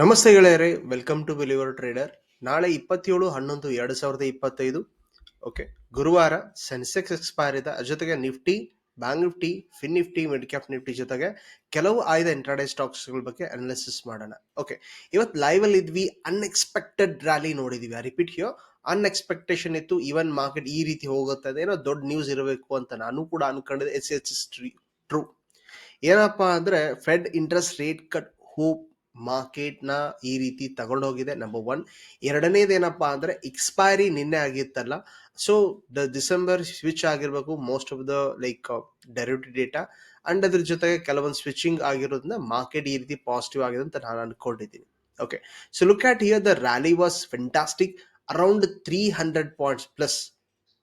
ನಮಸ್ತೆ ಗೆಳೆಯರೆ welcome to believer trader ನಾಳೆ ಇಪ್ಪತ್ತೇಳು, ಹನ್ನೊಂದು, ಎರಡು ಸಾವಿರದ ಇಪ್ಪತ್ತೈದು. ಓಕೆ ಗುರುವಾರ ಸೆನ್ಸೆಕ್ಸ್ ಎಕ್ಸ್ಪೈರ್ ಇದೆ ಅದ್ರ ಜೊತೆಗೆ Nifty bank Nifty fin Nifty mid cap Nifty ಜೊತೆಗೆ ಕೆಲವು ಆಯ್ದ ಇಂಟ್ರಾಡೇ ಸ್ಟಾಕ್ಸ್ಗಳ ಬಗ್ಗೆ ಅನಾಲಿಸಿಸ್ ಮಾಡೋಣ. ಓಕೆ ಇವತ್ತು ಲೈವ್ ಅಲ್ಲಿ ಇದ್ವಿ ಅನ್ಎಕ್ಸ್ಪೆಕ್ಟೆಡ್ ರ್ಯಾಲಿ ನೋಡಿದೀವಿ. ರಿಪೀಟ್ ಹಿಯೋ ಅನ್ಎಕ್ಸ್ಪೆಕ್ಟೇಷನ್ ಇತ್ತು ಇವನ್ ಮಾರ್ಕೆಟ್ ಈ ರೀತಿ ಹೋಗುತ್ತದೆ. ಏನೋ ದೊಡ್ಡ ನ್ಯೂಸ್ ಇರಬೇಕು ಅಂತ ನಾನು ಕೂಡ ಅನ್ಕೊಂಡಿದ್ದೆ. ಎಸ್ ಎಚ್ ಟ್ರೂ ಏನಪ್ಪಾ ಅಂದ್ರೆ Fed interest rate cut hope ಮಾರ್ಕೆಟ್ನ ಈ ರೀತಿ ತಗೊಂಡೋಗಿದೆ. ನಂಬರ್ ಒನ್ ಎರಡನೇದೇನಪ್ಪಾ ಅಂದ್ರೆ ಎಕ್ಸ್ಪೈರಿ ನಿನ್ನೆ ಆಗಿತ್ತಲ್ಲ. ಸೊ ದ ಡಿಸೆಂಬರ್ ಸ್ವಿಚ್ ಆಗಿರ್ಬೇಕು most of the like derivative data and ಅದ್ರ ಜೊತೆಗೆ ಕೆಲವೊಂದು ಸ್ವಿಚಿಂಗ್ ಆಗಿರೋದ್ರಿಂದ ಮಾರ್ಕೆಟ್ ಈ ರೀತಿ ಪಾಸಿಟಿವ್ ಆಗಿದೆ ಅಂತ ನಾನು ಅನ್ಕೊಂಡಿದ್ದೀನಿ. Okay so look at here the rally was fantastic around three hundred points plus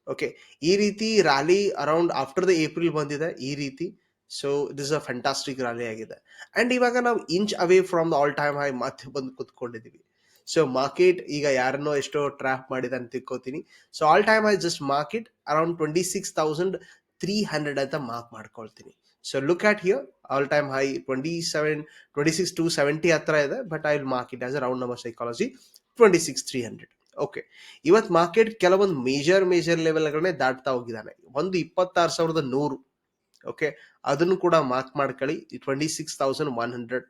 okay ಈ ರೀತಿ rally around after the April ಬಂದಿದೆ. ಈ ರೀತಿ. So this a fantastic rally ಆಗಿದೆ. ಅಂಡ್ ಇವಾಗ ನಾವು inch away from the all time high ಮತ್ತೆ ಬಂದು ಕುತ್ಕೊಂಡಿದ್ದೀವಿ ಸೊ ಮಾರ್ಕೆಟ್ ಈಗ ಯಾರನ್ನೋ ಎಷ್ಟೋ ಟ್ರ್ಯಾಪ್ ಮಾಡಿದೆ ಅಂತ ತಿಳ್ಕೊತೀನಿ. So all time I just market around twenty six thousand three hundred ಅಂತ ಮಾರ್ಕ್ ಮಾಡ್ಕೊಳ್ತೀನಿ. So look at here all time high twenty seven twenty six two seventy ಹತ್ರ ಇದೆ but I will market as a round number psychology twenty six three hundred okay ಇವತ್ತು market ಕೆಲವೊಂದು major major ಲೆವೆಲ್ಗಳನ್ನೇ ದಾಟ್ತಾ ಹೋಗಿದ್ದಾನೆ. ಒಂದು ಇಪ್ಪತ್ತಾರು ಸಾವಿರದ ನೂರು. ಓಕೆ ಅದನ್ನು ಕೂಡ ಮಾರ್ಕ್ ಮಾಡ್ಕೊಳ್ಳಿ twenty six thousand one hundred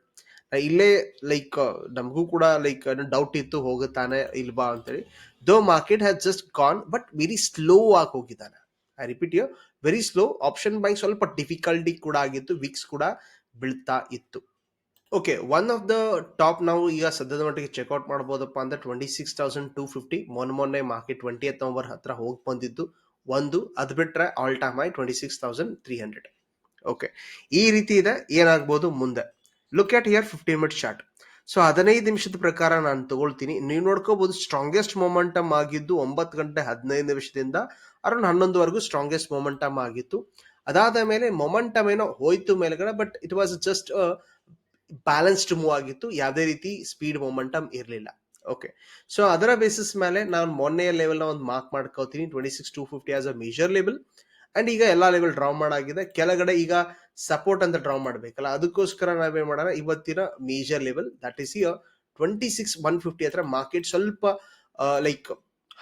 ಇಲ್ಲೇ ಲೈಕ್ ನಮಗೂ ಕೂಡ ಲೈಕ್ ಡೌಟ್ ಇತ್ತು, ಹೋಗುತ್ತಾನೆ, ಇಲ್ವಾ ಅಂತೇಳಿ. Though market has just gone but very slow ಆಗಿ ಹೋಗಿದ್ದಾನೆ. I repeat you very slow option buy ಸ್ವಲ್ಪ ಡಿಫಿಕಲ್ಟಿ ಕೂಡ ಆಗಿತ್ತು ವಿಕ್ಸ್ ಕೂಡ ಬೀಳ್ತಾ ಇತ್ತು. Okay one of the top ನಾವು ಈಗ ಸದ್ಯದ ಮಟ್ಟಿಗೆ ಚೆಕ್ಔಟ್ ಮಾಡ್ಬೋದಪ್ಪ ಅಂದ್ರೆ twenty six thousand two fifty ಮೊನ್ನೆ ಮೊನ್ನೆ ಮಾರ್ಕೆಟ್ ಟ್ವೆಂಟಿ ನವಂಬರ್ ಹತ್ರ ಹೋಗಿ ಬಂದಿದ್ದು. ಒಂದು, ಅದು ಬಿಟ್ರೆ all time I twenty six thousand three hundred okay ಈ ರೀತಿ ಇದೆ, ಏನಾಗ್ಬೋದು ಮುಂದೆ. Look at here fifteen minute short so ಹದಿನೈದು ನಿಮಿಷದ ಪ್ರಕಾರ ನಾನು ತಗೊಳ್ತೀನಿ. ನೀವು ನೋಡ್ಕೋಬಹುದು ಸ್ಟ್ರಾಂಗೆಸ್ಟ್ ಮೊಮೆಂಟಮ್ ಆಗಿದ್ದು ಒಂಬತ್ತು ಗಂಟೆ ಹದಿನೈದು ನಿಮಿಷದಿಂದ ಅರೌಂಡ್ ಹನ್ನೊಂದುವರೆಗೂ ಸ್ಟ್ರಾಂಗೆಸ್ಟ್ ಮೊಮೆಂಟಮ್ ಆಗಿತ್ತು. ಅದಾದ ಮೇಲೆ ಮೊಮೆಂಟಮ್ ಏನೋ ಹೋಯ್ತು ಮೇಲ್ಗಡೆ but it was just balanced move ಆಗಿತ್ತು. ಯಾವುದೇ ರೀತಿ ಸ್ಪೀಡ್ ಮೊಮೆಂಟಮ್ ಇರಲಿಲ್ಲ. ಓಕೆ ಸೊ ಅದರ ಬೇಸಿಸ್ ಮೇಲೆ ನಾನು ಮೊನ್ನೆಯ ಲೆವೆಲ್ನ ಒಂದು ಮಾರ್ಕ್ ಮಾಡ್ಕೋತೀನಿ. Twenty six two fifty as a major level and ಈಗ ಎಲ್ಲ ಲೆವೆಲ್ ಡ್ರಾ ಮಾಡಾಗಿದೆ. ಕೆಳಗಡೆ ಈಗ ಸಪೋರ್ಟ್ ಅಂತ ಡ್ರಾ ಮಾಡಬೇಕಲ್ಲ, ಅದಕ್ಕೋಸ್ಕರ ನಾವೇನು ಮಾಡೋಣ? ಇವತ್ತಿನ major level that is here twenty six one fifty ಹತ್ರ ಮಾರ್ಕೆಟ್ ಸ್ವಲ್ಪ ಲೈಕ್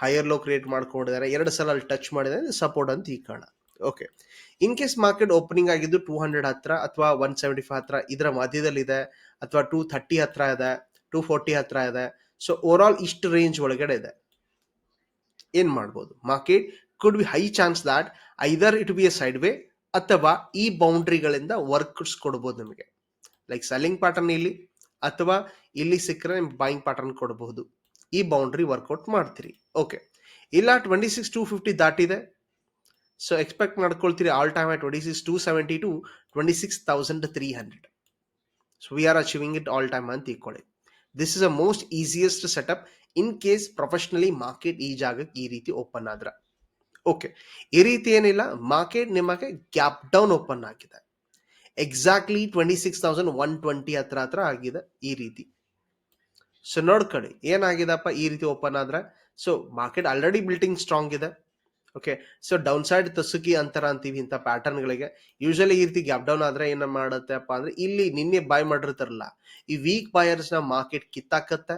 ಹೈಯರ್ ಲೋ ಕ್ರಿಯೇಟ್ ಮಾಡ್ಕೊಂಡಿದ್ದಾರೆ. ಎರಡು ಸಲ ಅಲ್ಲಿ ಟಚ್ ಮಾಡಿದ್ದಾರೆ. ಸಪೋರ್ಟ್ ಅಂತ ಈ ಕಾಣ okay in case market opening ಆಗಿದ್ದು ಟೂ ಹಂಡ್ರೆಡ್ ಹತ್ರ ಅಥವಾ ಒನ್ ಸೆವೆಂಟಿ ಫೈವ್ ಹತ್ರ ಇದರ ಮಧ್ಯದಲ್ಲಿ ಇದೆ ಅಥವಾ ಟೂ ಥರ್ಟಿ ಹತ್ರ ಇದೆ ಟೂ ಫೋರ್ಟಿ ಹತ್ರ ಇದೆ ಸೊ ಓವರ್ ಆಲ್ ಇಷ್ಟು ರೇಂಜ್ ಒಳಗಡೆ ಇದೆ. ಏನು ಮಾಡ್ಬೋದು? Market could be high chance that either it be a sideway ಅಥವಾ ಈ ಬೌಂಡ್ರಿಗಳಿಂದ ವರ್ಕ್ಸ್ ಕೊಡ್ಬೋದು ನಿಮಗೆ. ಲೈಕ್ ಸೆಲ್ಲಿಂಗ್ ಪ್ಯಾಟರ್ನ್ ಇಲ್ಲಿ ಅಥವಾ ಇಲ್ಲಿ ಸಿಕ್ಕರೆ ನಿಮ್ಗೆ ಬಾಯಿಂಗ್ ಪ್ಯಾಟರ್ನ್ ಕೊಡಬಹುದು ಈ ಬೌಂಡ್ರಿ ವರ್ಕೌಟ್ ಮಾಡ್ತೀರಿ. ಓಕೆ ಇಲ್ಲ ಟ್ವೆಂಟಿ ಸಿಕ್ಸ್ ಟು ಫಿಫ್ಟಿ ದಾಟಿದೆ. So expect ಮಾಡ್ಕೊಳ್ತೀರಿ all time I twenty six two seventy to twenty six thousand three hundred so we are achieving it all time ಅಂತ ತಿಳ್ಕೊಳ್ಳಿ. This is a most easiest setup in case professionally market ಈ ಜಾಗಕ್ಕೆ ಈ ರೀತಿ open ಆದ್ರೆ. Okay ಈ ರೀತಿ ಏನಿಲ್ಲ ಮಾರ್ಕೆಟ್ ನಿಮಗೆ ಗ್ಯಾಪ್ ಡೌನ್ ಓಪನ್ ಆಗಿದೆ. Exactly twenty six thousand one twenty ಹತ್ರ ಹತ್ರ ಆಗಿದೆ ಈ ರೀತಿ. ಸೊ ನೋಡ್ಕೊಳ್ಳಿ ಏನಾಗಿದೆಪ್ಪ ಈ ರೀತಿ ಓಪನ್ ಆದ್ರೆ? So market already building strong ಇದೆ. ಓಕೆ ಸೊ ಡೌನ್ ಸೈಡ್ ತಸುಕಿ ಅಂತರ ಅಂತೀವಿ ಇಂಥ ಪ್ಯಾಟರ್ನ್ಗಳಿಗೆ ಯೂಶಲಿ ಈ ರೀತಿ ಗ್ಯಾಪ್ ಡೌನ್ ಆದ್ರೆ ಏನ ಮಾಡುತ್ತೆಪ್ಪ ಅಂದ್ರೆ ಇಲ್ಲಿ ನಿನ್ನೆ ಬಾಯ್ ಮಾಡಿರ್ತಾರಲ್ಲ, ಈ ವೀಕ್ ಬಾಯರ್ಸ್ನ ಮಾರ್ಕೆಟ್ ಕಿತ್ತಾಕತ್ತೆ.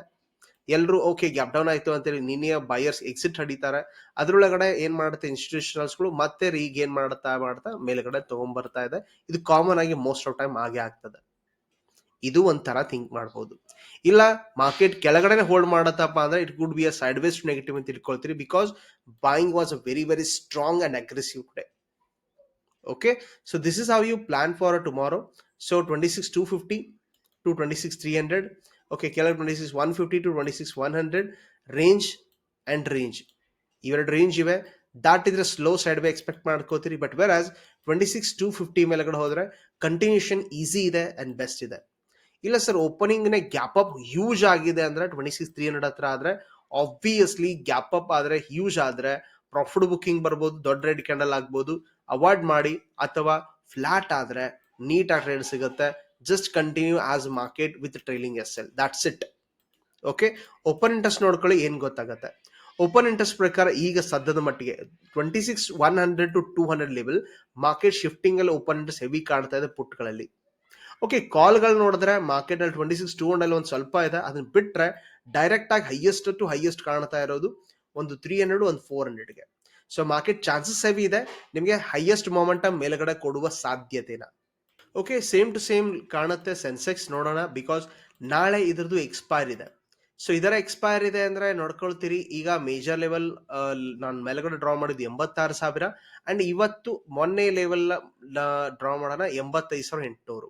ಎಲ್ಲರೂ ಓಕೆ ಗ್ಯಾಪ್ ಡೌನ್ ಆಯ್ತು ಅಂತೇಳಿ ನಿನ್ನೆ ಬಯರ್ಸ್ ಎಕ್ಸಿಟ್ ಹಡಿತಾರೆ. ಅದ್ರೊಳಗಡೆ ಏನ್ ಮಾಡುತ್ತೆ ಇನ್ಸ್ಟಿಟ್ಯೂಷನಲ್ಸ್ಗಳು ಮತ್ತೆ ರೀಗೇನ್ ಮಾಡ್ತಾ ಮಾಡ್ತಾ ಮೇಲ್ಗಡೆ ತಗೊಂಡ್ಬರ್ತಾ ಇದೆ. ಇದು ಕಾಮನ್ ಆಗಿ ಮೋಸ್ಟ್ ಆಫ್ ಟೈಮ್ ಆಗೇ ಆಗ್ತದೆ. ಇದು ಒಂಥರ ಥಿಂಕ್ ಮಾಡ್ಬೋದು. ಇಲ್ಲ ಮಾರ್ಕೆಟ್ ಕೆಳಗಡೆ ಹೋಲ್ಡ್ ಮಾಡತ್ತಪ್ಪ ಅಂದ್ರೆ it could be a sideways negative ಅಂತ ತಿಳ್ಕೊಳ್ತೀರಿ because buying was a very very strong and aggressive today okay so this is how you plan for tomorrow so twenty six two fifty to twenty six three hundred okay ಕೆಳಗೆ twenty six one fifty to twenty six one hundred range and range ಇವೆರಡು range ಇವೆ. ದಾಟಿದ್ರೆ slow side by expect ಮಾಡ್ಕೋತೀರಿ but whereas twenty six two fifty ಮೇಲೆಗಡೆ ಹೋದ್ರೆ continuation easy ಇದೆ and best ಇದೆ. ಇಲ್ಲ ಸರ್ ಓಪನಿಂಗ್ನೇ ಗ್ಯಾಪ್ ಅಪ್ ಹ್ಯೂಜ್ ಆಗಿದೆ ಅಂದ್ರೆ ಟ್ವೆಂಟಿ ಸಿಕ್ಸ್ ತ್ರೀ ಹಂಡ್ರೆಡ್ ಹತ್ರ ಆದ್ರೆ ಆಬ್ವಿಯಸ್ಲಿ ಗ್ಯಾಪ್ ಅಪ್ ಆದ್ರೆ ಹ್ಯೂಜ್ ಆದ್ರೆ ಪ್ರಾಫಿಟ್ ಬುಕಿಂಗ್ ಬರ್ಬೋದು, ದೊಡ್ಡ ರೆಡ್ ಕ್ಯಾಂಡಲ್ ಆಗ್ಬೋದು ಅವಾಯ್ಡ್ ಮಾಡಿ ಅಥವಾ ಫ್ಲಾಟ್ ಆದ್ರೆ ನೀಟಾಗಿ ಟ್ರೇಡ್ ಸಿಗುತ್ತೆ. Just continue as market with trailing S L that's it okay open interest ನೋಡ್ಕೊಳ್ಳಿ, ಏನ್ ಗೊತ್ತಾಗತ್ತೆ? ಓಪನ್ ಇಂಟ್ರೆಸ್ಟ್ ಪ್ರಕಾರ ಈಗ ಸದ್ಯದ ಮಟ್ಟಿಗೆ twenty six one hundred to two hundred level market shifting ಅಲ್ಲಿ ಓಪನ್ ಇಂಟ್ರೆಸ್ಟ್ ಹೆವಿ ಕಾಣ್ತಾ ಇದೆ ಪುಟ್ಗಳಲ್ಲಿ. ಓಕೆ ಕಾಲ್ಗಳು ನೋಡಿದ್ರೆ ಮಾರ್ಕೆಟ್ ಅಲ್ಲಿ ಟ್ವೆಂಟಿ ಸಿಕ್ಸ್ ಟೂ ಹಂಡ್ರೆಡ್ ಒಂದು ಸ್ವಲ್ಪ ಇದೆ. ಅದನ್ನ ಬಿಟ್ಟರೆ ಡೈರೆಕ್ಟ್ ಆಗಿ ಹೈಯೆಸ್ಟ್ ಟು ಹೈಯೆಸ್ಟ್ ಕಾಣ್ತಾ ಇರೋದು ಒಂದು ತ್ರೀ ಹಂಡ್ರೆಡ್ ಒಂದು ಫೋರ್ ಹಂಡ್ರೆಡ್ಗೆ ಸೊ ಮಾರ್ಕೆಟ್ ಚಾನ್ಸಸ್ ಹೆವಿ ಇದೆ. ನಿಮಗೆ ಹೈಯೆಸ್ಟ್ ಮೊಮೆಂಟಮ್ ಮೇಲ್ಗಡೆ ಕೊಡುವ ಸಾಧ್ಯತೆನ. ಓಕೆ ಸೇಮ್ ಟು ಸೇಮ್ ಕಾಣುತ್ತೆ ಸೆನ್ಸೆಕ್ಸ್ ನೋಡೋಣ ಬಿಕಾಸ್ ನಾಳೆ ಇದ್ರದ್ದು ಎಕ್ಸ್ಪೈರ್ ಇದೆ. ಸೊ ಇದರ ಎಕ್ಸ್ಪೈರ್ ಇದೆ ಅಂದ್ರೆ ನೋಡ್ಕೊಳ್ತೀರಿ, ಈಗ ಮೇಜರ್ ಲೆವೆಲ್ ನಾನು ಮೇಲ್ಗಡೆ ಡ್ರಾ ಮಾಡಿದ್ದು ಎಂಬತ್ತಾರು ಸಾವಿರ ಅಂಡ್ ಇವತ್ತು ಮೊನ್ನೆ ಲೆವೆಲ್ ಡ್ರಾ ಮಾಡೋಣ ಎಂಬತ್ತೈದು ಸಾವಿರ ಎಂಟುನೂರು.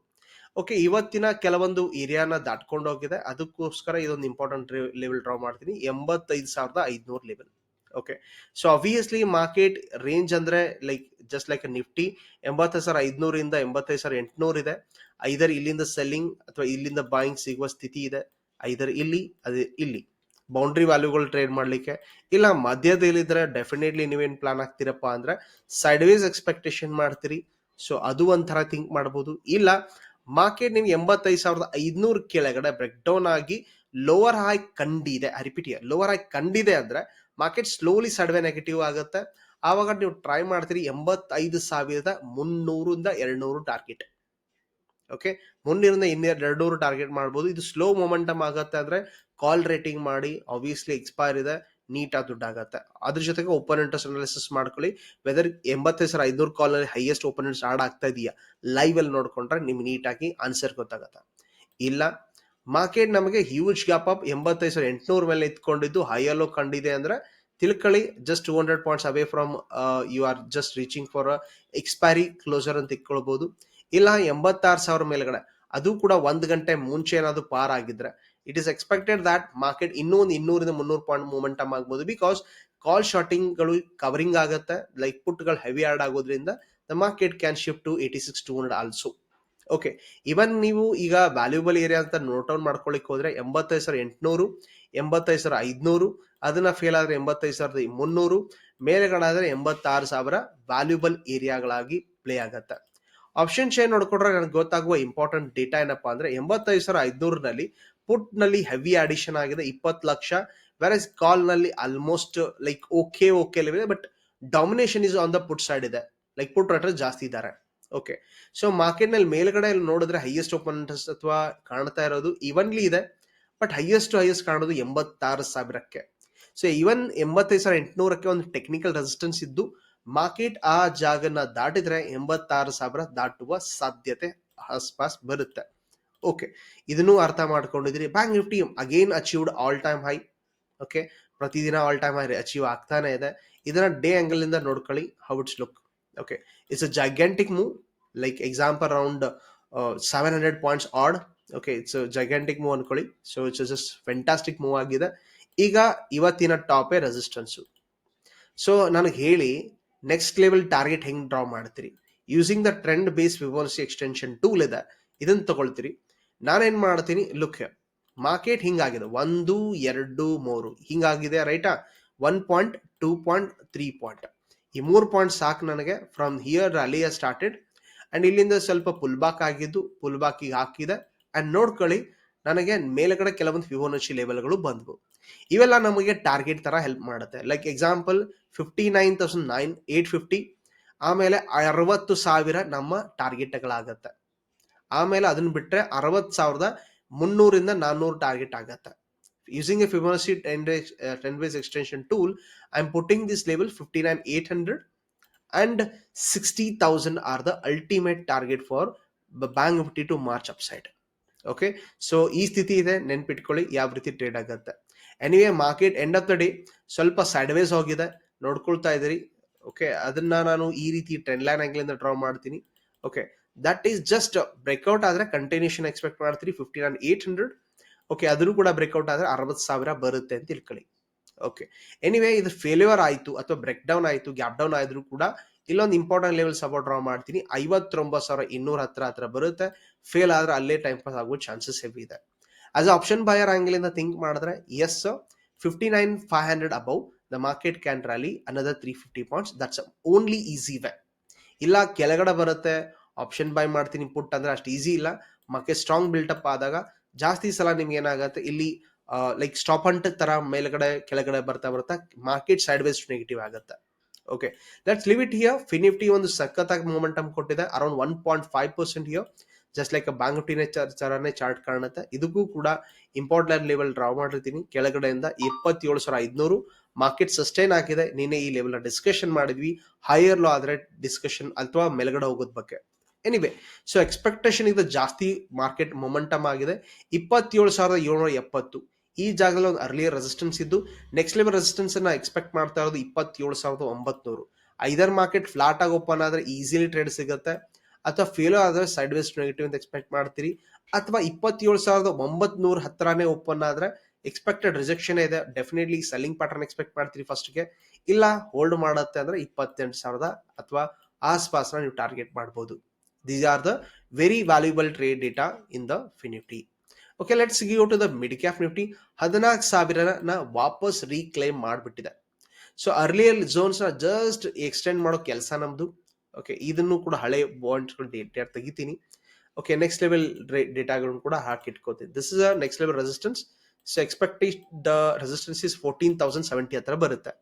ಓಕೆ ಇವತ್ತಿನ ಕೆಲವೊಂದು ಏರಿಯಾನ ದಾಟ್ಕೊಂಡು ಹೋಗಿದೆ. ಅದಕ್ಕೋಸ್ಕರ ಇದೊಂದು ಇಂಪಾರ್ಟೆಂಟ್ ಲೆವೆಲ್ ಡ್ರಾ ಮಾಡ್ತೀನಿ. ಎಂಬತ್ತೈದು ಸಾವಿರದ ಐದುನೂರು level okay so obviously market range ಅಂದ್ರೆ ಲೈಕ್ ಜಸ್ಟ್ ಲೈಕ್ ನಿಫ್ಟಿ ಎಂಬತ್ತೈದು ಸಾವಿರ ಐದುನೂರಿಂದ ಎಂಬತ್ತೈದು ಸಾವಿರ ಎಂಟುನೂರು ಇದೆ. ಐದರ್ ಇಲ್ಲಿಂದ ಸೆಲ್ಲಿಂಗ್ ಅಥವಾ ಇಲ್ಲಿಂದ ಬಾಯಿಂಗ್ ಸಿಗುವ ಸ್ಥಿತಿ ಇದೆ. ಐದರ್ ಇಲ್ಲಿ, ಅದೇ ಇಲ್ಲಿ. ಬೌಂಡ್ರಿ ವ್ಯಾಲ್ಯೂಗಳು ಟ್ರೇಡ್ ಮಾಡ್ಲಿಕ್ಕೆ. ಇಲ್ಲ, ಮಧ್ಯದಲ್ಲಿದ್ರೆ ಡೆಫಿನೆಟ್ಲಿ ನೀವೇನು ಪ್ಲಾನ್ ಆಗ್ತೀರಪ್ಪ ಅಂದ್ರೆ ಸೈಡ್ ವೇಸ್ ಎಕ್ಸ್ಪೆಕ್ಟೇಷನ್ ಮಾಡ್ತೀರಿ. ಸೊ ಅದು ಒಂಥರ ಥಿಂಕ್ ಮಾಡ್ಬೋದು. ಇಲ್ಲ ಮಾರ್ಕೆಟ್ ನಿಮ್ಗೆ ಎಂಬತ್ತೈದು ಸಾವಿರದ ಐದುನೂರು ಕೆಳಗಡೆ ಬ್ರೇಕ್ ಡೌನ್ ಆಗಿ ಲೋವರ್ ಹೈ ಕಂಡಿದೆ. ರಿಪೀಟ್ ಲೋವರ್ ಹೈ ಕಂಡಿದೆ ಅಂದ್ರೆ ಮಾರ್ಕೆಟ್ ಸ್ಲೋಲಿ ಸಡ್ವೆ ನೆಗೆಟಿವ್ ಆಗುತ್ತೆ. ಆವಾಗ ನೀವು ಟ್ರೈ ಮಾಡ್ತೀರಿ ಎಂಬತ್ತೈದು ಸಾವಿರದ ಮುನ್ನೂರಿಂದ ಎರಡ್ನೂರು ಟಾರ್ಗೆಟ್ ಓಕೆ ಮುನ್ನೂರಿಂದ ಇನ್ನೆರಡು ಎರಡ್ನೂರು ಟಾರ್ಗೆಟ್ ಮಾಡ್ಬೋದು. ಇದು ಸ್ಲೋ ಮೊಮೆಂಟಮ್ ಆಗುತ್ತೆ ಅಂದ್ರೆ ಕಾಲ್ ರೇಟಿಂಗ್ ಮಾಡಿ ಆಬ್ವಿಯಸ್ಲಿ ಎಕ್ಸ್ಪೈರ್ ಇದೆ. ನೀಟಾಗಿ ದುಡ್ಡಾಗತ್ತೆ. ಅದ್ರ ಜೊತೆಗೆ ಓಪನ್ ಇಂಟ್ರೆಸ್ಟ್ ಅನಾಲಿಸಿಸ್ ಮಾಡ್ಕೊಳ್ಳಿ. ವೆದರ್ ಎಂಬತ್ತೈದು ಸಾವಿರ ಐನೂರು ಕಾಲ್ ಅಲ್ಲಿ ಹೈಯೆಸ್ಟ್ ಓಪನ್ ಇಂಟ್ರೆಸ್ಟ್ ಆಡ್ ಆಗ್ತಾ ಇದೆಯಾ? ಲೈವ್ ಅಲ್ಲಿ ನೋಡ್ಕೊಂಡ್ರೆ ನಿಮ್ಗೆ ನೀಟಾಗಿ ಆನ್ಸರ್ ಗೊತ್ತಾಗತ್ತೆ. ಇಲ್ಲ ಮಾರ್ಕೆಟ್ ನಮಗೆ ಹ್ಯೂಜ್ ಗ್ಯಾಪ್ ಅಪ್ ಎಂಬತ್ತೈದು ಸಾವಿರ ಎಂಟುನೂರ ಮೇಲೆ ಇತ್ಕೊಂಡಿದ್ದು ಹೈಯಲ್ಲೋ ಕಂಡಿದೆ ಅಂದ್ರೆ ತಿಳ್ಕೊಳ್ಳಿ just two hundred points away from you are just reaching for expiry closer ಅಂತ ಇಟ್ಕೊಳ್ಬಹುದು ಇಲ್ಲ, ಎಂಬತ್ತಾರು ಸಾವಿರ ಮೇಲ್ಗಡೆ, ಅದು ಕೂಡ ಒಂದು ಗಂಟೆ ಮುಂಚೆ ಏನಾದ್ರು ಪಾರ್ ಆಗಿದ್ರೆ it is expected that market ಇನ್ನೂ ಒಂದು ಇನ್ನೂರಿಂದ ಮುನ್ನೂರು ಪಾಯಿಂಟ್ ಮೂಮೆಂಟಮ್ ಆಗ್ಬೋದು. ಬಿಕಾಸ್ ಕಾಲ್ ಶಾರ್ಟಿಂಗ್ಗಳು ಕವರಿಂಗ್ ಆಗುತ್ತೆ. ಲೈಕ್ ಪುಟ್ಗಳು ಹೆವಿ ಆರ್ಡ್ ಆಗೋದ್ರಿಂದ the market can shift to eighty six two hundred also okay even ನೀವು ಈಗ ವ್ಯಾಲ್ಯೂಬಲ್ ಏರಿಯಾ ಅಂತ ನೋಟ್ ಔಟ್ ಮಾಡ್ಕೊಳಿಕ್ ಹೋದ್ರೆ ಎಂಬತ್ತೈದು ಸಾವಿರ ಎಂಟುನೂರು, ಎಂಬತ್ತೈದು ಸಾವಿರ ಐದುನೂರು, ಅದನ್ನ ಫೇಲ್ ಆದ್ರೆ ಎಂಬತ್ತೈದು ಸಾವಿರದ ಮುನ್ನೂರು ಮೇಲೆಗಳಾದ್ರೆ ಎಂಬತ್ತಾರು ಸಾವಿರ ವ್ಯಾಲ್ಯೂಬಲ್ ಏರಿಯಾಗಳಾಗಿ ಪ್ಲೇ ಆಗತ್ತೆ. ಆಪ್ಷನ್ ಚೇನ್ ನೋಡ್ಕೊಂಡ್ರೆ ನನಗೆ ಗೊತ್ತಾಗುವ ಇಂಪಾರ್ಟೆಂಟ್ ಡೇಟಾ ಏನಪ್ಪಾ ಅಂದ್ರೆ ಎಂಬತ್ತೈದು ಸಾವಿರ ಐದುನೂರಲ್ಲಿ ಪುಟ್ನಲ್ಲಿ ಹೆವಿ ಆಡಿಷನ್ ಆಗಿದೆ, ಇಪ್ಪತ್ತು lakh. Versus ಕಾಲ್ನಲ್ಲಿ almost like okay okay but domination is on the put side ಇದೆ. ಲೈಕ್ ಪುಟ್ ರೈಟರ್ ಜಾಸ್ತಿ ಇದ್ದಾರೆ. ಓಕೆ ಸೊ ಮಾರ್ಕೆಟ್ನಲ್ಲಿ ಮೇಲ್ಗಡೆ ನೋಡಿದ್ರೆ ಹೈಯೆಸ್ಟ್ ಓಪನ್ ಅಥವಾ ಕಾಣ್ತಾ ಇರೋದು ಇವನ್ಲಿ ಇದೆ ಬಟ್ ಹೈಯೆಸ್ಟ್ ಹೈಯೆಸ್ಟ್ ಕಾಣೋದು ಎಂಬತ್ತಾರು ಸಾವಿರಕ್ಕೆ. ಸೊ ಇವನ್ ಎಂಬತ್ತೈದು ಸಾವಿರ ಎಂಟುನೂರಕ್ಕೆ ಒಂದು ಟೆಕ್ನಿಕಲ್ ರೆಸಿಸ್ಟೆನ್ಸ್ ಇದ್ದು ಮಾರ್ಕೆಟ್ ಆ ಜಾಗನ ದಾಟಿದ್ರೆ ಎಂಬತ್ತಾರು ಸಾವಿರ ದಾಟುವ ಸಾಧ್ಯತೆ ಆಸ್ಪಾಸ್ ಬರುತ್ತೆ. ಓಕೆ, ಇದನ್ನು ಅರ್ಥ ಮಾಡ್ಕೊಂಡಿದ್ರಿ bank Nifty again achieved all time high okay, ಪ್ರತಿದಿನ ಆಲ್ ಟೈಮ್ ಹೈ ಅಚೀವ್ ಆಗ್ತಾನೆ ಇದೆ. ಇದನ್ನ ಡೇ ಆಂಗಲ್ ಇಂದ ನೋಡ್ಕೊಳ್ಳಿ how it's look okay it's a gigantic move like example around seven hundred points add okay it's gigantic move ಅನ್ಕೊಳ್ಳಿ. So it's just fantastic move ಆಗಿದೆ. ಈಗ ಇವತ್ತಿನ ಟಾಪೇ ರೆಸಿಸ್ಟೆನ್ಸು ಸೊ ನನಗೆ ಹೇಳಿ ನೆಕ್ಸ್ಟ್ ಲೆವೆಲ್ ಟಾರ್ಗೆಟ್ ಹೆಂಗೆ ಡ್ರಾ ಮಾಡ್ತೀರಿ? Using the trend base Fibonacci extension tool ಇದೆ. ಇದನ್ನ ತಗೊಳ್ತೀರಿ. ನಾನೇನು ಮಾಡ್ತೀನಿ? ಲುಕ್ ಮಾರ್ಕೆಟ್ ಹಿಂಗಾಗಿದೆ. ಒಂದು, ಎರಡು, ಮೂರು. ಹಿಂಗಾಗಿದೆ ರೈಟಾ one point two point three point ಈ ಮೂರು ಪಾಯಿಂಟ್ ಸಾಕು ನನಗೆ. From here rally started and ಇಲ್ಲಿಂದ ಸ್ವಲ್ಪ ಪುಲ್ ಬಾಕ್ ಆಗಿದ್ದು ಪುಲ್ ಬ್ಯಾಕಿಗೆ ಹಾಕಿದೆ. ಅಂಡ್ ನೋಡ್ಕೊಳ್ಳಿ ನನಗೆ ಮೇಲ್ಗಡೆ ಕೆಲವೊಂದು ಫಿಬೋನಚಿ ಲೆವೆಲ್ಗಳು ಬಂದವು. ಇವೆಲ್ಲ ನಮಗೆ ಟಾರ್ಗೆಟ್ ತರ ಹೆಲ್ಪ್ ಮಾಡುತ್ತೆ. Like example fifty nine thousand nine eight fifty ಆಮೇಲೆ ಅರವತ್ತು ಸಾವಿರ ನಮ್ಮ ಟಾರ್ಗೆಟ್ಗಳಾಗತ್ತೆ ಆಮೇಲೆ ಅದನ್ನ ಬಿಟ್ಟರೆ ಅರವತ್ತು ಸಾವಿರದ ಮುನ್ನೂರಿಂದ ನಾನ್ನೂರು ಟಾರ್ಗೆಟ್ ಆಗತ್ತೆ. Using a Fibonacci ten days ten days extension tool I am putting this level fifty nine eight hundred and sixty thousand are the ultimate target for bank fifty to March upside okay so ಈ ಸ್ಥಿತಿ ಇದೆ, ನೆನ್ಪಿಟ್ಕೊಳ್ಳಿ, ಯಾವ ರೀತಿ trade ಆಗುತ್ತೆ. Anyway market end of the day ಸ್ವಲ್ಪ sideways ಹೋಗಿದೆ. ನೋಡ್ಕೊಳ್ತಾ ಇದ್ದೀರಿ. ಓಕೆ ಅದನ್ನ ನಾನು ಈ ರೀತಿ ಟ್ರೆಂಡ್ ಲೈನ್ ಆಂಗ್ಲಿಂದ ಡ್ರಾ ಮಾಡ್ತೀನಿ. Okay that is just breakout ಆದ್ರೆ ಕಂಟಿನ್ಯೂಷನ್ ಎಕ್ಸ್ಪೆಕ್ಟ್ ಮಾಡ್ತೀರಿ. Fifty nine eight hundred okay ಅದನ್ನು ಕೂಡ ಬ್ರೇಕ್ಔಟ್ ಆದ್ರೆ ಅರವತ್ತು ಸಾವಿರ ಬರುತ್ತೆ ಅಂತ ತಿಳ್ಕೊಳ್ಳಿ. ಓಕೆ ಎನಿವೇ ಇದು ಫೇಲ್ಯೂರ್ ಆಯಿತು ಅಥವಾ ಬ್ರೇಕ್ ಡೌನ್ ಆಯಿತು ಗ್ಯಾಪ್ ಡೌನ್ ಆದರೂ ಕೂಡ ಇಲ್ಲೊಂದು ಇಂಪಾರ್ಟೆಂಟ್ ಲೆವೆಲ್ ಸಪೋರ್ಟ್ ಡ್ರಾ ಮಾಡ್ತೀನಿ. ಐವತ್ತೊಂಬತ್ತು ಸಾವಿರ ಇನ್ನೂರ ಹತ್ರ ಹತ್ರ ಬರುತ್ತೆ. ಫೇಲ್ ಆದ್ರೆ ಅಲ್ಲೇ ಟೈಮ್ ಪಾಸ್ ಆಗೋ ಚಾನ್ಸಸ್ ಹೆವಿ ಇದೆ. ಆಸ್ ಆಪ್ಷನ್ ಬಯರ್ ಆಂಗಲ್ ಇಂದ ಥಿಂಕ್ ಮಾಡಿದ್ರೆ S fifty nine five hundred above the market can rally another three fifty points that's only easy way ಇಲ್ಲ, ಕೆಳಗಡೆ ಬರುತ್ತೆ. ಆಪ್ಷನ್ ಬೈ ಮಾಡ್ತೀನಿ ಪುಟ್ ಅಂದ್ರೆ ಅಷ್ಟು ಈಸಿ ಇಲ್ಲ. ಮಾರ್ಕೆಟ್ ಸ್ಟ್ರಾಂಗ್ ಬಿಲ್ಟಪ್ ಆದಾಗ ಜಾಸ್ತಿ ಸಲ ನಿಮ್ಗೆ ಏನಾಗುತ್ತೆ, ಇಲ್ಲಿ ಲೈಕ್ ಸ್ಟಾಪ್ ಅಂಟ್ ತರ ಮೇಲ್ಗಡೆ, ಕೆಳಗಡೆ ಬರ್ತಾ ಬರ್ತಾ ಮಾರ್ಕೆಟ್ ಸೈಡ್ ವೇಸ್ ನೆಗೆಟಿವ್ ಆಗುತ್ತೆ. Okay let's leave it here FinNifty ಒಂದು ಸಖತ್ತಾಗಿ ಮೂಮೆಂಟಮ್ ಕೊಟ್ಟಿದೆ. Around one point five percent here just like bank ನಿಫ್ಟಿನ ಚರನೇ ಚಾರ್ಟ್ ಕಾಣುತ್ತೆ. ಇದಕ್ಕೂ ಕೂಡ ಇಂಪಾರ್ಟೆಂಟ್ ಲೆವೆಲ್ ಡ್ರಾ ಮಾಡಿರ್ತೀನಿ. ಕೆಳಗಡೆಯಿಂದ ಇಪ್ಪತ್ತೇಳು ಸಾವಿರ ಐದ್ನೂರು. ಮಾರ್ಕೆಟ್ ಸಸ್ಟೈನ್ ಆಗಿದೆ. ನಿನ್ನೆ ಈ ಲೆವೆಲ್ ಡಿಸ್ಕಷನ್ ಮಾಡಿದ್ವಿ. ಹೈಯರ್ ಲೋ ಆದ್ರೆ ಡಿಸ್ಕಷನ್ ಅಥವಾ ಮೇಲ್ಗಡೆ ಹೋಗೋದ್ ಬಗ್ಗೆ. ಎನಿವೆ ಸೊ ಎಕ್ಸ್ಪೆಕ್ಟೇಷನ್ ಇದು ಜಾಸ್ತಿ ಮಾರ್ಕೆಟ್ ಮೊಮೆಂಟಮ್ ಆಗಿದೆ. ಇಪ್ಪತ್ತೇಳು ಸಾವಿರದ ಏಳ್ನೂರ ಎಪ್ಪತ್ತು. ಈ ಜಾಗದಲ್ಲಿ ಒಂದು ಅರ್ಲಿಯರ್ ರೆಸಿಸ್ಟೆನ್ಸ್ ಇದ್ದು ನೆಕ್ಸ್ಟ್ ಲೆವೆಲ್ ರೆಸಿಸ್ಟೆನ್ಸ್ ಅನ್ನ ಎಕ್ಸ್ಪೆಕ್ಟ್ ಮಾಡ್ತಾ ಇರೋದು ಇಪ್ಪತ್ತೇಳು ಸಾವಿರದ ಒಂಬತ್ನೂರು. ಐದರ್ ಮಾರ್ಕೆಟ್ ಫ್ಲಾಟ್ ಆಗಿ ಓಪನ್ ಆದ್ರೆ ಈಸಿಲಿ ಟ್ರೇಡ್ ಸಿಗುತ್ತೆ. ಅಥವಾ ಫೇಲೋ ಆದ್ರೆ ಸೈಡ್ ವೇಸ್ಟ್ ನೆಗೆಟಿವ್ ಅಂತ ಎಕ್ಸ್ಪೆಕ್ಟ್ ಮಾಡ್ತೀರಿ. ಅಥವಾ ಇಪ್ಪತ್ತೇಳು ಸಾವಿರದ ಒಂಬತ್ನೂರ ಹತ್ರನೇ ಓಪನ್ ಆದ್ರೆ ಎಕ್ಸ್ಪೆಕ್ಟೆಡ್ ರಿಜೆಕ್ಷನ್ ಇದೆ. ಡೆಫಿನೆಟ್ಲಿ ಸೆಲ್ಲಿಂಗ್ ಪ್ಯಾಟರ್ನ್ ಎಕ್ಸ್ಪೆಕ್ಟ್ ಮಾಡ್ತೀರಿ ಫಸ್ಟ್ಗೆ ಇಲ್ಲ ಹೋಲ್ಡ್ ಮಾಡುತ್ತೆ ಅಂದ್ರೆ ಇಪ್ಪತ್ತೆಂಟು ಸಾವಿರದ ಅಥವಾ ಆಸ್ಪಾಸ್ನ ನೀವು ಟಾರ್ಗೆಟ್ ಮಾಡ್ಬೋದು. These are the very valuable trade data in the FinNifty okay let's give to the mid cap Nifty ಹದಿನಾಲ್ಕು ಸಾವಿರನ ವಾಪಸ್ ರೀಕ್ಲೇಮ್ ಮಾಡಿಬಿಟ್ಟಿದೆ. ಸೊ ಅರ್ಲಿಯರ್ ಝೋನ್ಸ್ನ ಜಸ್ಟ್ ಎಕ್ಸ್ಟೆಂಡ್ ಮಾಡೋ ಕೆಲಸ ನಮ್ಮದು ಓಕೆ ಇದನ್ನು ಕೂಡ ಹಳೆ ಬಾಂಡ್ಸ್ಗಳು ಡೇಟಾ ತೆಗಿತೀನಿ. ಓಕೆ ನೆಕ್ಸ್ಟ್ ಲೆವೆಲ್ ಡೇಟಾಗಳನ್ನು ಕೂಡ ಹಾಕಿ ಹಾಕಿಟ್ಕೋತೀನಿ this is a next level resistance so expect the resistance is fourteen thousand seventy ಹತ್ರ ಬರುತ್ತೆ.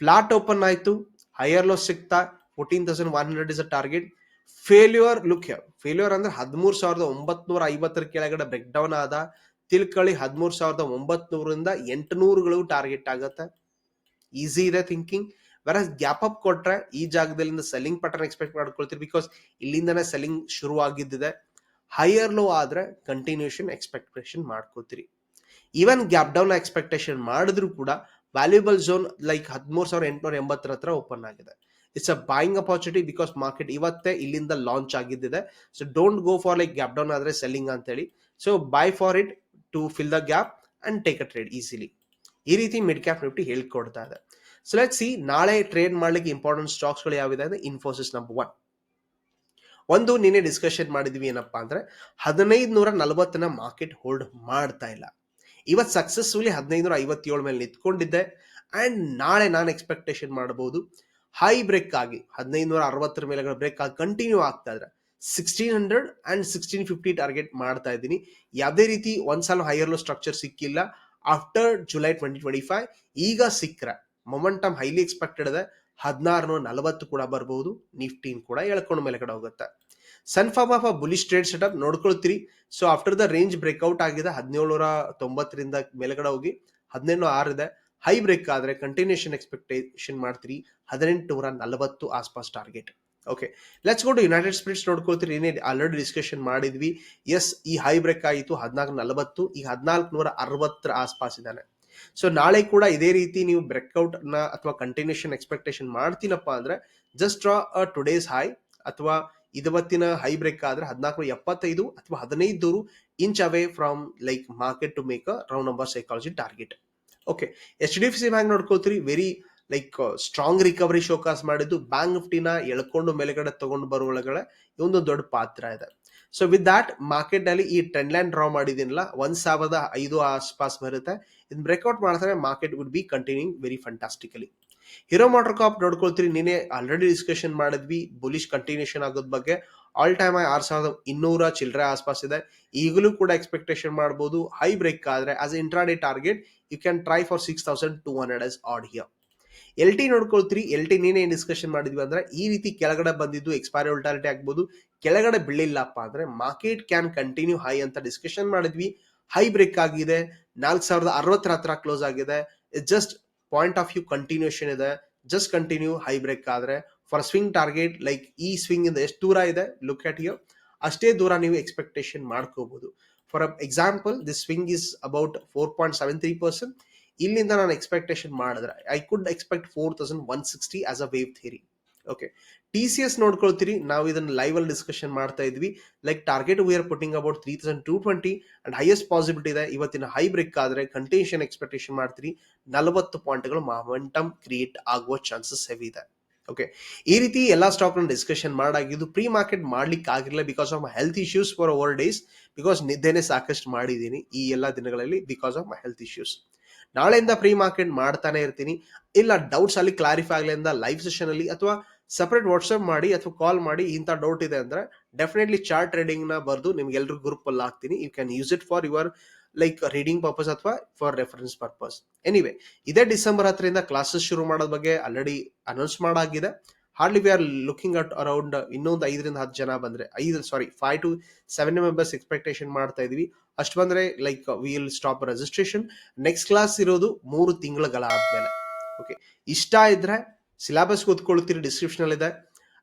ಫ್ಲಾಟ್ ಓಪನ್ ಆಯಿತು ಹೈಯರ್ ಲೋ ಸಿಗ್ತಾ fourteen thousand one hundred is a target failure look failure ಅಂದ್ರೆ ಹದಿಮೂರ್ ಸಾವಿರದ ಒಂಬತ್ನೂರ ಐವತ್ತರ ಕೆಳಗಡೆ ಬ್ರೇಕ್ ಡೌನ್ ಆದ ತಿಳ್ಕೊಳ್ಳಿ ಹದಿಮೂರ್ ಸಾವಿರದ ಒಂಬತ್ನೂರಿಂದ ಎಂಟುನೂರುಗಳು ಟಾರ್ಗೆಟ್ ಆಗತ್ತೆ. ಈಸಿ ಇದೆ ಥಿಂಕಿಂಗ್ ವೆರ ಗ್ಯಾಪ್ ಅಪ್ ಕೊಟ್ರೆ ಈ ಜಾಗದಲ್ಲಿಂದ ಸೆಲ್ಲಿಂಗ್ ಪ್ಯಾಟರ್ನ್ ಎಕ್ಸ್ಪೆಕ್ಟ್ ಮಾಡ್ಕೊಳ್ತೀರಿ ಬಿಕಾಸ್ ಇಲ್ಲಿಂದನೇ ಸೆಲ್ಲಿಂಗ್ ಶುರು ಆಗಿದ್ದಿದೆ ಹೈಯರ್ ಲೋ ಆದ್ರೆ ಕಂಟಿನ್ಯೂಷನ್ ಎಕ್ಸ್ಪೆಕ್ಟೇಷನ್ ಮಾಡ್ಕೋತೀರಿ ಈವನ್ ಗ್ಯಾಪ್ ಡೌನ್ ಎಕ್ಸ್ಪೆಕ್ಟೇಷನ್ ಮಾಡಿದ್ರು ಕೂಡ ವ್ಯಾಲ್ಯೂಬಲ್ ಝೋನ್ ಲೈಕ್ ಹದಿಮೂರು ಸಾವಿರದ ಎಂಟುನೂರ ಎಂಬತ್ತರ ಹತ್ರ ಓಪನ್ ಆಗಿದೆ. It's a buying opportunity because market ಇವತ್ತೇ ಇಲ್ಲಿಂದ launch ಆಗಿದ್ದಿದೆ. So don't go for like gap down ಆದ್ರೆ ಸೆಲ್ಲಿಂಗ್ ಅಂತೇಳಿ. So buy for it to fill the gap and take a trade easily ಈ ರೀತಿ ಮಿಡ್ ಕ್ಯಾಪ್ ನಿಫ್ಟಿ ಹೇಳ್ಕೊಡ್ತಾ ಇದೆ. So let see ನಾಳೆ trade ಮಾಡ್ಲಿಕ್ಕೆ ಇಂಪಾರ್ಟೆಂಟ್ ಸ್ಟಾಕ್ಸ್ಗಳು ಯಾವಿದೆ ಅಂದ್ರೆ ಇನ್ಫೋಸಿಸ್ ನಂಬರ್ ಒನ್ ಒಂದು ನಿನ್ನೆ ಡಿಸ್ಕಷನ್ ಮಾಡಿದ್ವಿ ಏನಪ್ಪಾ ಅಂದ್ರೆ ಹದಿನೈದು ನೂರ ನಲವತ್ತನ ಮಾರ್ಕೆಟ್ ಹೋಲ್ಡ್ ಮಾಡ್ತಾ ಇಲ್ಲ. ಇವತ್ತು ಸಕ್ಸಸ್ಫುಲಿ ಹದಿನೈದು ನೂರ ಐವತ್ತೇಳು ಮೇಲೆ ನಿಂತ್ಕೊಂಡಿದ್ದೆ. ಅಂಡ್ ನಾಳೆ ನಾನು ಎಕ್ಸ್ಪೆಕ್ಟೇಷನ್ ಮಾಡಬಹುದು ಹೈ ಬ್ರೇಕ್ ಆಗಿ ಹದಿನೈದು ನೂರ ಅರವತ್ತರ ಮೇಲೆ ಬ್ರೇಕ್ ಆಗಿ ಕಂಟಿನ್ಯೂ ಆಗ್ತಾ ಇದ್ರೆ sixteen hundred and sixteen fifty target ಮಾಡ್ತಾ ಇದ್ದೀನಿ. ಯಾವುದೇ ರೀತಿ ಒಂದ್ಸಲ ಹೈಯರ್ ಲೋ ಸ್ಟ್ರಕ್ಚರ್ ಸಿಕ್ಕಿಲ್ಲ. After July twenty twenty five ಈಗ ಸಿಕ್ಕರೆ ಮೊಮೆಂಟಮ್ ಹೈಲಿ ಎಕ್ಸ್ಪೆಕ್ಟೆಡ್ ಇದೆ. ಹದಿನಾರು ನಲವತ್ತು ಕೂಡ ಬರಬಹುದು ನಿಫ್ಟೀನ್ ಕೂಡ ಎಳ್ಕೊಂಡು ಮೇಲೆ ಕಡೆ ಹೋಗುತ್ತೆ. Some form of bullish trade setup ನೋಡ್ಕೊಳ್ತೀರಿ. So after the range breakout ಆಗಿದೆ ಹದಿನೇಳು ನೂರ ತೊಂಬತ್ತರಿಂದ ಮೇಲ್ಗಡೆ ಹೋಗಿ ಹದಿನೆಂಟು ಆರು ಇದೆ. ಹೈ ಬ್ರೇಕ್ ಆದರೆ ಕಂಟಿನ್ಯೂಷನ್ ಎಕ್ಸ್ಪೆಕ್ಟೇಷನ್ ಮಾಡ್ತೀರಿ. ಹದಿನೆಂಟುನೂರ ನಲವತ್ತು ಆಸ್ಪಾಸ್ target okay let's go to United Spirits ನೋಡ್ಕೊಳ್ತೀರಿ. ಏನೇ ಆಲ್ರೆಡಿ ಡಿಸ್ಕಷನ್ ಮಾಡಿದ್ವಿ. ಎಸ್ ಈ ಹೈ ಬ್ರೇಕ್ ಆಯಿತು. ಹದಿನಾಲ್ಕು ನಲವತ್ತು ಈಗ ಹದಿನಾಲ್ಕು ನೂರ ಅರವತ್ತರ ಆಸ್ಪಾಸ್ ಇದ್ದಾನೆ. ಸೊ ನಾಳೆ ಕೂಡ ಇದೇ ರೀತಿ ನೀವು ಬ್ರೇಕ್ಔಟ್ನ ಅಥವಾ ಕಂಟಿನ್ಯೂಷನ್ ಎಕ್ಸ್ಪೆಕ್ಟೇಷನ್ ಮಾಡ್ತೀನಪ್ಪ ಅಂದ್ರೆ just draw a today's high ಅಥವಾ ಇವತ್ತಿನ ಹೈ ಬ್ರೇಕ್ ಆದ್ರೆ ಹದಿನಾಲ್ಕು ಎಪ್ಪತ್ತೈದು ಅಥವಾ ಹದಿನೈದು inch away from like market to make a round number psychology target okay H D F C bank ನೋಡ್ಕೋತೀರಿ very like strong recovery showcase ಮಾಡಿದ್ದು. ಬ್ಯಾಂಕ್ ನಿಫ್ಟಿನ ಎಳ್ಕೊಂಡು ಮೇಲೆಗಡೆ ತಗೊಂಡು ಬರುವ ಒಳಗಡೆ ಇವೊಂದು ದೊಡ್ಡ ಪಾತ್ರ ಇದೆ. ಸೊ ವಿತ್ ದಾಟ್ ಮಾರ್ಕೆಟ್ನಲ್ಲಿ ಈ ಟ್ರೆಂಡ್ ಲೈನ್ ಡ್ರಾ ಮಾಡಿದಿನಲ್ಲ ಒಂದ್ ಸಾವಿರದ ಐದು ಆಸ್ಪಾಸ್ ಬರುತ್ತೆ. ಇದನ್ನ ಬ್ರೇಕ್ಔಟ್ ಮಾಡಿದ್ರೆ market would be continuing very fantastically Hero MotoCorp ನೋಡ್ಕೊಳ್ತೀರಿ. ನೀನೆ ಆಲ್ರೆಡಿ ಡಿಸ್ಕಷನ್ ಮಾಡಿದ್ವಿ. ಬುಲಿಶ್ ಕಂಟಿನ್ಯೂಷನ್ ಆಗೋದ್ ಬಗ್ಗೆ. ಆಲ್ ಟೈಮ್ ಆರ್ ಸಾವಿರದ ಇನ್ನೂರ ಚಿಲ್ಲರೆ ಆಸ್ಪಾಸ್ ಇದೆ. ಈಗಲೂ ಕೂಡ ಎಕ್ಸ್ಪೆಕ್ಟೇಷನ್ ಮಾಡಬಹುದು ಹೈ ಬ್ರೇಕ್ ಆದರೆ as intraday target you can try for six thousand two hundred yes add here L T ನೋಡ್ಕೊಳ್ತೀರಿ. L T ನೀನೇ ಡಿಸ್ಕಷನ್ ಮಾಡಿದ್ವಿ ಅಂದ್ರೆ ಈ ರೀತಿ ಕೆಳಗಡೆ ಬಂದಿದ್ದು ಎಕ್ಸ್ಪೈರಿ ಉಲ್ಟಾಲಿಟಿ ಆಗ್ಬೋದು. ಕೆಳಗಡೆ ಬೀಳಿಲ್ಲಪ್ಪ ಅಂದ್ರೆ ಮಾರ್ಕೆಟ್ ಕ್ಯಾನ್ ಕಂಟಿನ್ಯೂ ಹೈ ಅಂತ ಡಿಸ್ಕಷನ್ ಮಾಡಿದ್ವಿ. ಹೈ ಬ್ರೇಕ್ ಆಗಿದೆ. ನಾಲ್ಕು ಸಾವಿರದ ಅರವತ್ತರ ಹತ್ರ ಕ್ಲೋಸ್ ಆಗಿದೆ. Just point of view continuation ಇದೆ. ಜಸ್ಟ್ ಕಂಟಿನ್ಯೂ ಹೈ ಬ್ರೇಕ್ ಆದ್ರೆ ಫಾರ್ ಸ್ವಿಂಗ್ ಟಾರ್ಗೆಟ್ ಲೈಕ್ ಈ ಸ್ವಿಂಗ್ ಇಂದ ಎಷ್ಟು ದೂರ ಇದೆ? ಲುಕ್ ಅಟ್ ಯು ಅಷ್ಟೇ ದೂರ ನೀವು ಎಕ್ಸ್ಪೆಕ್ಟೇಷನ್ ಮಾಡ್ಕೋಬಹುದು for example this swing is about four point seven three percent ಇಲ್ಲಿಂದ ನಾನು ಎಕ್ಸ್ಪೆಕ್ಟೇಷನ್ ಮಾಡಿದ್ರೆ I could expect four thousand one sixty as a wave theory okay T C S ನೋಡ್ಕೊಳ್ತೀರಿ. ನಾವು ಇದನ್ನ live ಅಲ್ಲಿ ಡಿಸ್ಕಷನ್ ಮಾಡ್ತಾ ಇದ್ವಿ. Like target we are putting about three thousand two twenty and highest possibility ಇದೆ. ಇವತ್ತಿನ high break ಆದ್ರೆ continuation expectation ಮಾಡ್ತೀರಿ. ನಲವತ್ತು ಪಾಯಿಂಟ್ಗಳು ಮೊಮೆಂಟಮ್ ಕ್ರಿಯೇಟ್ ಆಗುವ ಚಾನ್ಸಸ್ ಹೆವಿ ಇದೆ. ಓಕೆ ಈ ರೀತಿ ಎಲ್ಲ ಸ್ಟಾಕ್ ಡಿಸ್ಕಷನ್ ಮಾಡಾಗಿದ್ದು ಪ್ರೀ ಮಾರ್ಕೆಟ್ ಮಾಡ್ಲಿಕ್ಕೆ ಆಗಿರಲಿಲ್ಲ because of health issues for over days because ನಿದ್ದೆನೆ ಸಾಕಷ್ಟು ಮಾಡಿದ್ದೀನಿ ಈ ಎಲ್ಲ ದಿನಗಳಲ್ಲಿ because of my health issues ನಾಳೆಯಿಂದ ಪ್ರೀ ಮಾರ್ಕೆಟ್ ಮಾಡ್ತಾನೆ ಇರ್ತೀನಿ. ಇಲ್ಲ ಡೌಟ್ಸ್ ಅಲ್ಲಿ ಕ್ಲಾರಿಫೈ ಆಗಲಿ ಅಂತ ಲೈವ್ ಸೆಷನ್ ಅಲ್ಲಿ ಅಥವಾ ಸಪರೇಟ್ ವಾಟ್ಸ್ಆಪ್ ಮಾಡಿ ಅಥವಾ ಕಾಲ್ ಮಾಡಿ ಇಂಥ ಡೌಟ್ ಇದೆ ಅಂದ್ರೆ ಡೆಫಿನೆಟ್ಲಿ ಚಾರ್ಟ್ ಟ್ರೇಡಿಂಗ್ನ ಬರೆದು ನಿಮ್ಗೆ ಗ್ರೂಪ್ ಅಲ್ಲಿ ಹಾಕ್ತೀನಿ. You can use it for your like reading purpose ಅಥವಾ ಫಾರ್ ರೆಫರೆನ್ಸ್ ಪರ್ಪಸ್ ಎನಿವೆ ಇದೇ ಡಿಸೆಂಬರ್ ಹತ್ತರಿಂದ ಕ್ಲಾಸಸ್ ಶುರು ಮಾಡೋದ ಬಗ್ಗೆ already announce ಮಾಡಾಗಿದೆ. Hardly we are looking at around ಇನ್ನೊಂದು ಐದರಿಂದ ಹತ್ತು ಜನ ಬಂದರೆ, ಐದು sorry five to seven members expectation ಮಾಡ್ತಾ ಇದೀವಿ. ಅಷ್ಟು ಬಂದರೆ like will stop registration next class ಇರೋದು ಮೂರು ತಿಂಗಳುಗಳಾದ್ಮೇಲೆ ಓಕೆ ಇಷ್ಟ ಇದ್ರೆ ಸಿಲೆಬಸ್ ಓದ್ಕೊಳ್ತೀರಿ ಡಿಸ್ಕ್ರಿಪ್ಷನ್ ಇದೆ.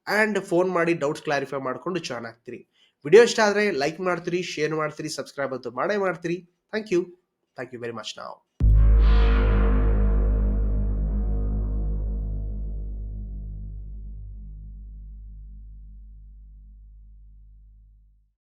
ಆ್ಯಂಡ್ ಫೋನ್ ಮಾಡಿ ಡೌಟ್ಸ್ ಕ್ಲಾರಿಫೈ ಮಾಡಿಕೊಂಡು ಜಾಯ್ನ್ ಆಗ್ತೀರಿ. ವಿಡಿಯೋ ಇಷ್ಟ ಆದರೆ ಲೈಕ್ ಮಾಡ್ತೀರಿ ಶೇರ್ ಮಾಡ್ತೀರಿ ಸಬ್ಸ್ಕ್ರೈಬ್ ಅಂತೂ ಮಾಡೇ ಮಾಡ್ತೀರಿ. Thank you thank you very much ನಾವು